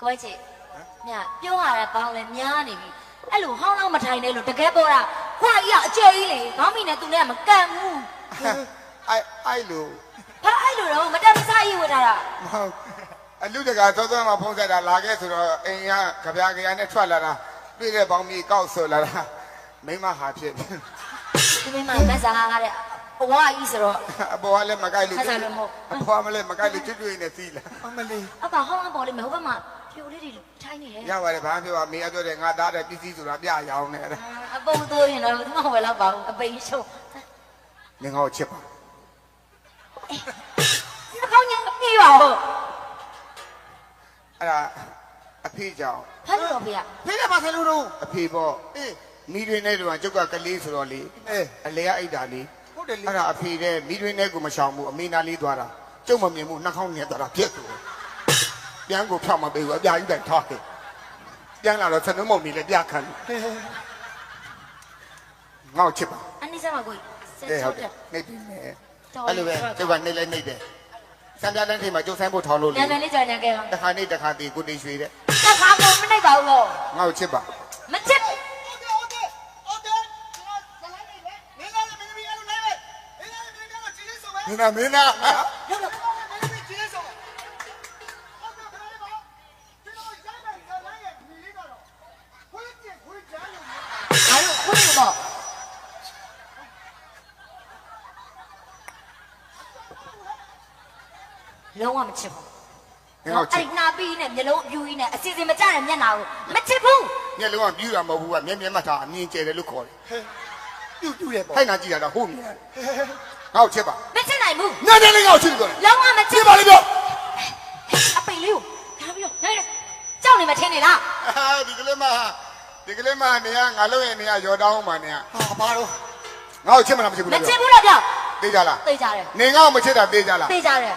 ကိုယ်ချစ်မြပြောရတာပေါင်းလဲများနေပြီအဲ့လိုဟောင်းတော့မထိုင်နဲ့လို့တကယ်ပေါ်တာခွာကြီးကအကျယ်ကြီးလေခေါင်းမိနဲ့သူနဲ့ကမကန်ဘူးအဲ့အဲ့လိုဘာအဲ့လိုတော့မတက်မစားရေးဝတ်ထားတာမဟုတ်အလူတကာသောသောမှာဖုံးဆက်တာလာခဲ့ဆိုတော့အိမ်ကကြပြားကြရနဲ့ထွက်လာတာတွေ့တဲ့ပေါင်းမြေကောက်ဆိုလာတာမိမဟာဖြစ်တယ်ဒီမိမမက်စားတဲ့ဘဝကြီးဆိုတော့အပေါ်ကလည်းမကိုက်လို့ဆက်စားလို့မဟုတ်အပေါ်ကလည်းမကိုက်လို့ကျွတ်ကျွတ်နဲ့စီးလာအမလေးအကဟောင်းအောင်ပေါ်လိမ့်မယ်ဟိုဘက်မှာ ပြိုလေးတွေထိုင်းနေတယ်ရပါတယ်ဘာဖြစ်ပါမေအပြောတယ်ငါသားတဲ့ပစ္စည်းဆိုတာပြရအောင်နဲ့အဲ့ဒါအပုံသွိုးရင်တော့သူမဝယ်တော့ပါဘူးအပိန်ရှုံးငင်ငါ့ကိုချစ်ပါဒီကောင်းညာပြေးပါဦးအဲ့ဒါအဖေကြောင့်ဖတ်လို့တော့ဖေရဖေးတယ်ပါဆယ်လို့တော့အဖေပေါ့အေးမိတွင်နဲ့တော့ကျုပ်ကကလေးဆိုတော့လေအဲအလေကအိတ်တာလေဟုတ်တယ်လေအဲ့ဒါအဖေတဲ့မိတွင်နဲ့ကိုမရှောင်ဘူးအမေနာလေးသွားတာကျုပ်မမြင်ဘူးနှာခေါင်းနဲ့သွားတာပြက်သူ ပြန်ကိုဖြောက်မပေးဘူးအပြာကြီးတိုင်ထားခဲ့ပြန်လာတော့ဆနုံးမုံနေလေပြခံငါ့ကိုချစ်ပါအနိစ္စမကိုစက်အေးဟုချောတ်က်တတယ်ယ်နေပြီမယ်တော်အဲ့လိုပဲကျုပ်ကနေလိုက်နေတယ်စံပြတန်းထိပ်မှာကျုပ်ဆိုင်ဖို့ထောင်းလို့လေညံတယ်လေးကြော်ညံခဲ့ပါတစ်ခါနေတစ်ခါတည်ကိုတင်ရွှေတဲ့တခါမှမနိုင်ပါဘူးတော့ငါ့ကိုချစ်ပါမချစ်မင်းနာမင်းနာ လုံးဝမချစ်ဘူးငါ့ကိုချအဲ့စ်ဒီနာပြီးနဲ့မျက်လုံးအပြူကြီးနဲ့အစီအစဉ်မကြတဲ့မျက်နှာကိုမချစ်ဘူးမျက်လုံးကပြူတာမဟုတ်ဘူးကမျက်မျက်မှတ်ထားအမြင်ကျဲတယ်လို့ခေါ်တယ်ပြုတ်ပြုတ်ရဲ့ပေါ့ထိုက်နာကြည့်တာတော့ဟုတ်မြင်ငါ့ကိုချစ်ပါမချစ်နိုင်ဘူးနဲ့နဲ့လေးငါ့ကိုချစ်လို့ပြောတယ်လုံးဝမချချစ်စ်ပါလိမ့်ပြောအပိန်လေးကိုလာပြီးတော့နိုင်ကြောက်နေမထင်နေလားအာဒီကလေးမဒီကလေးမနေရငါလုံးရဲ့နေရရောတောင်းမှနေရဟာဘာလို့ငါ့ကိုချစ်မလားမချစ်ဘူးမလားချစ်ပြောဘူးတော့ပြောသိကြလားသိကြတယ်နေငါ့ကိုမချစ်တာသိကြလားသိကြတယ်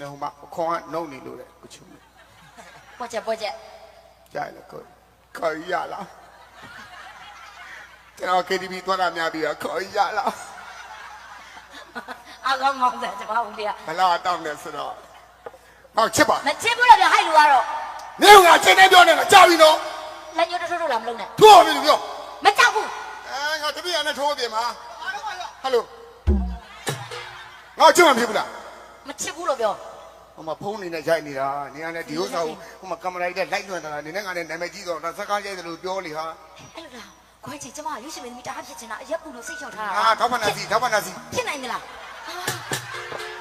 နေဟိုမှာခေါင်းကနှုတ်နေလို့လေကိုချစ်ဘူးပွက်ချက်ပွက်ချက်ကြားရကိုခေါ်ရလားကျွန်တော် KTV သွားတာများပြီးတော့ခေါ်ရလားအကောင်မောင်းတယ်ကျွန်တော်ဦးလေးကဘလားတောင်းနေဆိုတော့ငါ့ကိုချစ်ပါမချစ်ဘူးတော့ပြောဟိုက်လူကတော့နေကချင်းနေပြောနေတာကြာပြီနော်လက်ညှိုးတထိုးထိုးလာမလုပ်နဲ့ထိုးပြီလို့ပြောမကြောက်ဘူးအဲငါတပည့်ရနဲ့ထိုးပြင်မှာဟယ်လိုငါ့ချစ်မှဖြစ်ဘူးလားမချစ်ဘူးတော့ပြော ဟိုမှာဖုန်းနေနဲ့ရိုက်နေတာနေရတဲ့ဒီဥစ္စာကိုဟိုမှာကင်မရာကြီးနဲ့လိုက်လွှင့်တာနေနဲ့ငါနဲ့နာမည်ကြီးတော့ဒါစကားရိုက်တယ်လို့ပြောလေဟာ အဲ့လိုလားခွဲချင်ကျမရွှေရှင်မင်းသမီးတအားဖြစ်ချင်တာအရက်ပူလို့စိတ်ချောက်ထားတာ အာထောက်ဖနာစီထောက်ဖနာစီ ဖြစ်နိုင်မလား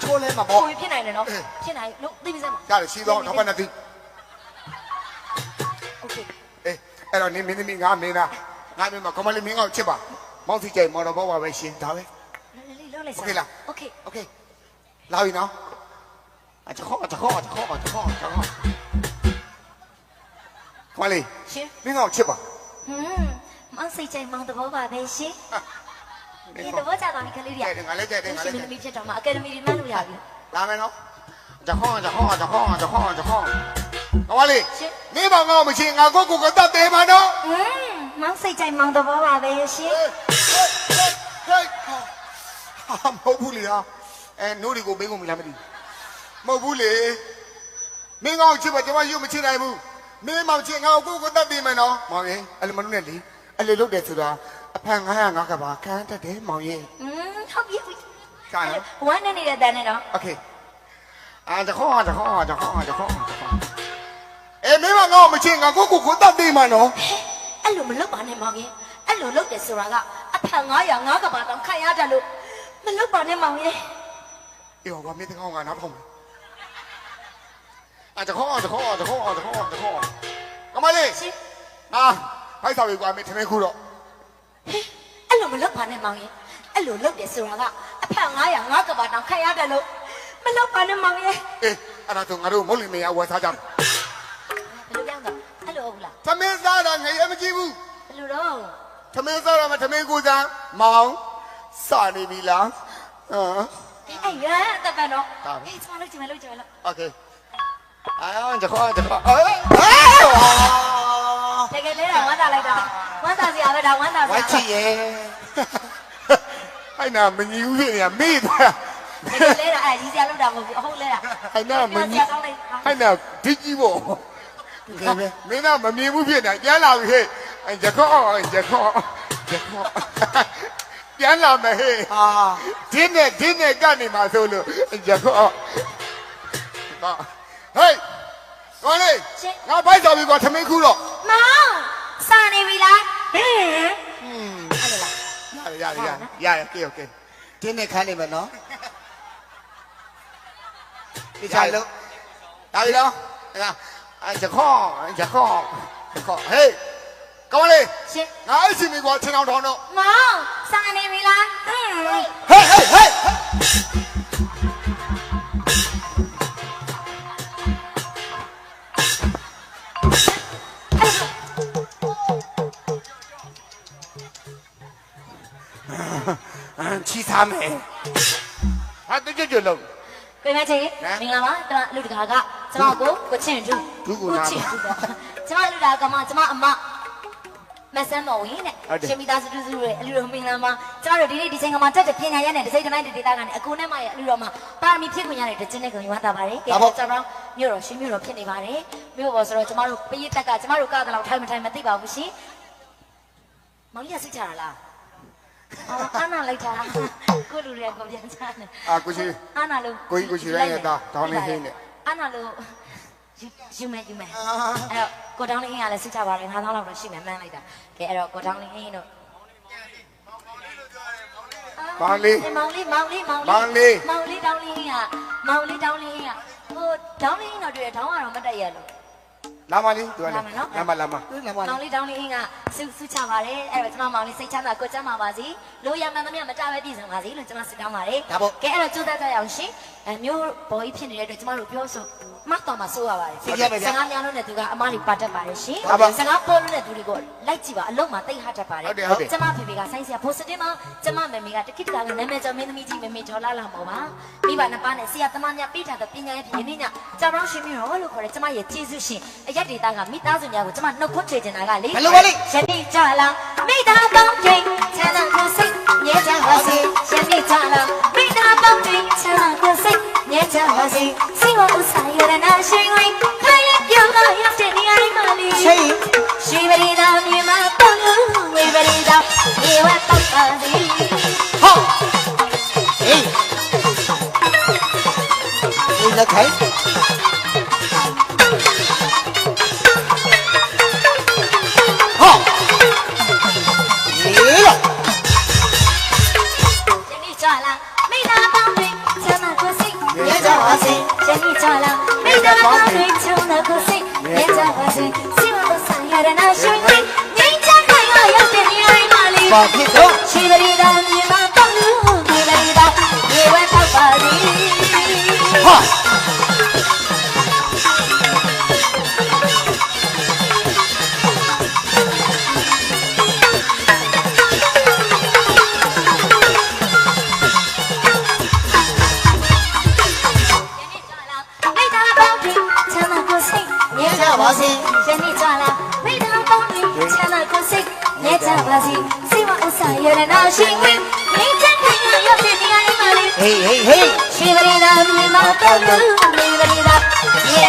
ချိုးလဲမှာ ဟို ပေါ့ ဖြစ်နိုင်တယ်နော်ဖြစ်နိုင်လို့သိပြီစမ်းပါ ရတယ်ရှိတော့ထောက်ဖနာစီ โอเค အေးအဲ့တော့နေမင်းသမီးငါမင်းသားငါမင်းမကမလေးမင်းကောက်ချစ်ပါမောင်စီကြိုင်မော်တော်ဘောပါပဲရှင်ဒါပဲ လေးလေးလုံးလိုက်စမ်း โอเคလား โอเค โอเคလာပြီနော် အချောအချောအချောအချောအချောကမလေးရှင်မင်းကောက်ချစ်ပါဟွန်းမောင်စိတ်ချိုင်မောင်တဘောပါပဲရှင်ဒီတဘောကြတော့ဒီကလေးတွေကတဲ့ငါလည်းတဲ့တယ်ငါရှင်လည်းမတဲ့င်းသမီးဖြစ်တော့မှအကယ်ဒမီတွေမှတ်လို့ရပြီလာမယ်နော်ဂျခေါဂျခေါဂျခေါဂျခေါဂျခေါကမလေးရှင်မင်းမောင်ကောက်မချင်းငါကိုကိုကတတ်သေးမှာနော်ဟွန်းမောင်စိတ်ချိုင်မောင်တဘောပါပဲရှင်ဟေးဟာမဟုတ်ဘူးလေဟာအဲနိုးဒီကိုမင်းကိုမလားမသိ မဟုတ်ဘူးလေမင်းကောက်ချစ်ပါကျွန်မရုပ်မချစ်နိုင်ဘူးမင်းမောင်ချင်းငါကိုကိုကတတ်သေးမယ်နော်မောင်ရင်အဲ့လိုမလုပ်နဲ့လေအဲ့လိုလုပ်တယ်ဆိုတာအဖန်905ကပါခန်းတတ်တယ်မောင်ရင် ဟွန်းဟုတ်ပြီဟုတ်ပြီ ရှာနော် ဝမ်းနေနေတဲ့တန်းနဲ့တော့ โอเคအာဂျခေါဂျခေါဂျခေါဂျခေါဂျခေါအဲမင်းမောင်ကောက်မချင်းငါကိုကိုကိုတတ်သေးမှာနော် အဲ့လိုမလုပ်ပါနဲ့မောင်ရဲ့အဲ့လိုလုပ်တယ်ဆိုတာကအဖန်900 9ကဘာတောင်ခံရတယ်လို့မလုပ်ပါနဲ့မောင်ရဲ့ အေးဟောမင်းတကောင်းကနောက်ထောင်မယ် အာဂျခေါဂျခေါဂျခေါဂျခေါဂျခေါကမလေး ရှင် အာဖိုက်စာပြီကွာမင်းထမင်းခုတော့ ဟေးအဲ့လိုမလုပ်ပါနဲ့မောင်ရဲ့အဲ့လိုလုပ်တယ်ဆိုတာကအဖန်900 9ကဘာတောင်ခံရတယ်လို့မလုပ်ပါနဲ့မောင်ရဲ့ အေးအဲ့ဒါဆိုငါတို့မဟုတ်လင်မရဝယ်စားကြမယ် ဘယ်လိုကြောင်းတော့အဲ့လိုဟုတ်ဘူးလား ထမင်းစားတာငရေမကြည့်ဘူး ဘယ်လိုတော့ ထမင်းစားတာမထမင်းကိုစားမောင်စနေပြီလားဟမ် အဲ့ရတဲ့ပန်တော့ ဒါပဲ ဟေးစမလုပ်ချင်မလုပ်ချင်မလုပ် โอเค အာဂျခေါဂျခေါအေးအေးတကယ်လဲတော့ဝမ်းသာလိုက်တာဝမ်းသာစရာပဲဒါဝမ်းသာစဝါရာချီရဲ့အဲ့နာမညီဘူးဖြစ်နေတာမေ့သွားလဲတာအဲ့ကြီးစရာလောက်တာမဟုတ်ဘူးအဟုတ်လဲတာဟိုင်နာမပြောမြစင်ရာကောင်းလိုက်ဟိုင်နာဒီကြီးပေါ့ဒီကဲပဲမင်းကမမြင်ဘူးဖြစ်နေပြန်လာပြီဟဲ့အဲရခေါ့ရခေါ့ရခေါ့ပြန်လာမယ်ဟဲ့အာဒီနဲ့ဒီနဲ့ကနေမှာဆိုလို့ရခေါ့ ဟေးကောင်းလေးငါဘိုက်စားပြီကွာထမင်းခူးတော့မောင်စာနေပြီလားဟင်ရရရရရကဲကဲတင်းနဲ့ခိုင်းလိုက်မယ်နော်ဒီချာလုံးဒါပြီနော်အဲ့ဒါရခေါရခေါရခေါဟေးကောင်းလေးရှင်ငါအစီမီကွာချင်းအောင်ထောင်းတော့မောင်စာနေပြီလားဟေးဟေးဟေး မ်ချီသားမယ်ဟာတကြွကြွလုံးကိုမချင်းမင်္ဂလာပါကျွန်မလူတကာကကျွန်မကိုကိုချင်းတူဒုက္ခနာချင်းတူပေါ့ကျွန်မလူတကာကမှကျွန်မအမမဆန်းတော်ဝင်တဲ့ရှင်မီသားစုစုရဲ့အလူတော်မင်္ဂလာမှာကျွန်တော်တို့ဒီနေ့ဒီချိန်ကမှတက်တဲ့ပညာရတဲ့ဒီစိတ်တိုင်းဒေတာကနေအကူနဲ့မရဲ့အလူတော်မှာပါရမီဖြစ်ခွင့်ရတဲ့တခြင်းနဲ့ကိုယူတာပါတယ်ကျွန်တော်မြို့တော်ရှင်မြို့တော်ဖြစ်နေပါတယ်မြို့ပေါ်ဆိုတော့ကျွန်တော်တို့ပရိသတ်ကကျွန်တော်တို့ကားကတော့ထိုင်မထိုင်မသိပါဘူးရှင်မောင်ကြီးကစိတ်ချတာလား အော်အာနာလိုက်တာကိုလူတွေကကိုပြန်ချတယ်အာကိုရှိအာနာလို့ကိုကြီးကိုရှိလိုက်ရတာဒေါင်းလေးဟင်းနဲ့အာနာလို့ယူယူမယ်ယူမယ်အဲ့တော့ကိုတောင်းလေးဟင်းကလည်းစိတ်ချပါလေ9000လောက်တော့ရှိမယ်မှန်းလိုက်တာကဲအဲ့တော့ကိုတောင်းလေးဟင်းတို့မောင်လေးမောင်လေးမောင်လေးမောင်မောင်လေးမောင်လေးတောင်းလေးဟင်းကမောင်လေးတောင်းလေးဟင်းကဟိုတောင်းလေးဟင်းတော့တွေ့တယ်တောင်းကတော့မတက်ရလို့ လာမလေးသူကလေလာမယ်နော်လာမလာမတွေ့လာပါမောလားင်လေးတောင်းလေးဟင်းကစုစုချပါတယ်အဲ့တော့ကျွန်မမောင်လေးစိတ်ချမ်းသာကိုယ်ချမ်းသာပါစေလိုရမှန်သမျှမကြပဲပြည့်စုံပါစေလို့ကျွန်မဆုတောင်းပါတယ်ဒါပေါ့ကဲအဲ့တော့ကြိုးစားကြရအောင်ရှင်အဲမျိုးဘော်ကြီးဖြစ်နေတဲ့အတွက်ကျွန်မတို့ပြောဆိုမှတ်တော်မှာစိုးရပါတယ်သိရမယ်ဗျာစကားများလို့နဲ့သူကအမားတွေပါတတ်ပါတယ်ရှင်ဟုတ်ပါစကားပေါ်လို့တဲ့သူတွေကိုလိုက်ကြည့်ပါအလုံးမှာတိတ်ဟတတ်ပါတယ်ဟုတ်တယ်ဟုတ်တယ်ကျမဖေဖေကဆိုင်းစရာဖိုးစတင်မှာကျမမေမေကတခိတကကနာမည်ကျော်မင်းသမီးကြီးမေမေကျော်လာလာမောပါမိဘနှစ်ပါးနဲ့ဆရာသမားများပေးထားတဲ့ပညာရေးဖြစ်နေညကြောင်တော့ရှင်မျိုးလို့ခေါ်တယ်ကျမရဲ့ကျေးဇူးရှင်အရက်ဒေတာကမိသားစုများကိုကျမနှုတ်ခွန်းချေချင်တာကလေဘယ်လိုပါလဲယနေ့ကြလာမိသားပေါင်းချိန်ချမ်းသာကိုစိတ်မြဲကြပါစေယနေ့ကြလာမိသားပေါင်းချိန်ချမ်းသာကိုစိတ်မြဲကြပါစေစိတ်ဝဥစ္စာရနာရှင်ဝင်ခိုင်ရပြောင်းလာရောက်တဲ့နေရာလေးမှာလေရှိတ်ရှိပရိသာမြေမှာပေါလို့ဝေပရိသာမြေဝတ်ပတ်ပါစေဟောဟေးဒီလက်ခိုင်း နာရှင်ဝင်ငြိမ်းချမ်းခိုင်ရရောက်တဲ့နေရာလေးမှာလေဘာဖြစ်တော့ ကိုစိတ်မြဲကြပါစေစိတ်ဝဥစ္စာရနာရှင်ဝင်ငြိမ်းချမ်းခိုင်ရရောက်တဲ့နေရာလေးမှာလေဟေးဟေးဟေးရှိပရိသာမြေမှာပေါလို့ဝေပရိသာမြေဝတ်ပ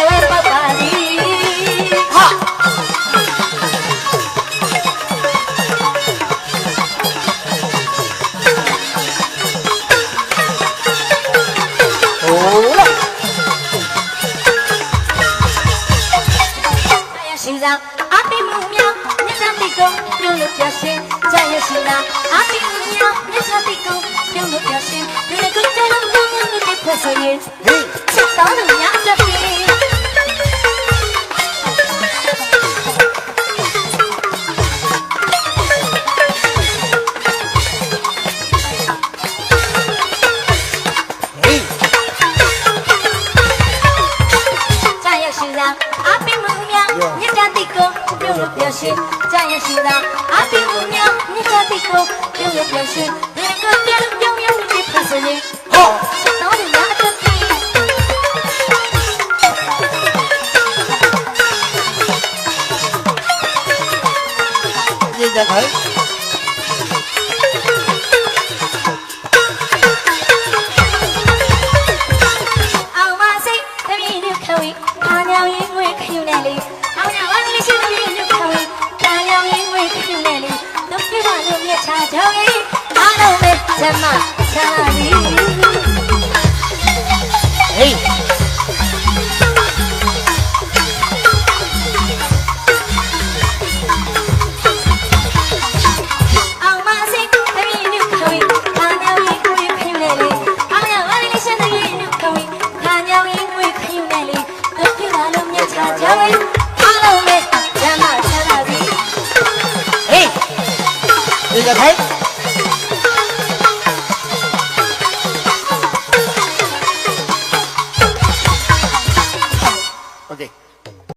ပြုံးလို့ပြရှင်းကြရဲ့ရှိလားအပီလူမြောင်းမျက်စာတိကောင်းပြုံးလို့ပြရှင်းလူတွေကိုကြလုံးလုံးလို့ပြဖို့ဆိုရင်ဟေးချက်တော်လူမြောင်း ပြုလို့ပြရှင်ကြရရှိသာအပိမှုမြောင်မြတ်တိကုံပြုလို့ပြရှင်ဒီကုတလုံးပြုံးပြုံးတိဖဆိုရင်ฮะချစ်တော်သူများတက်ပြီ ချာကြွေးအားလုံးပဲကျမချာသည်ဟေး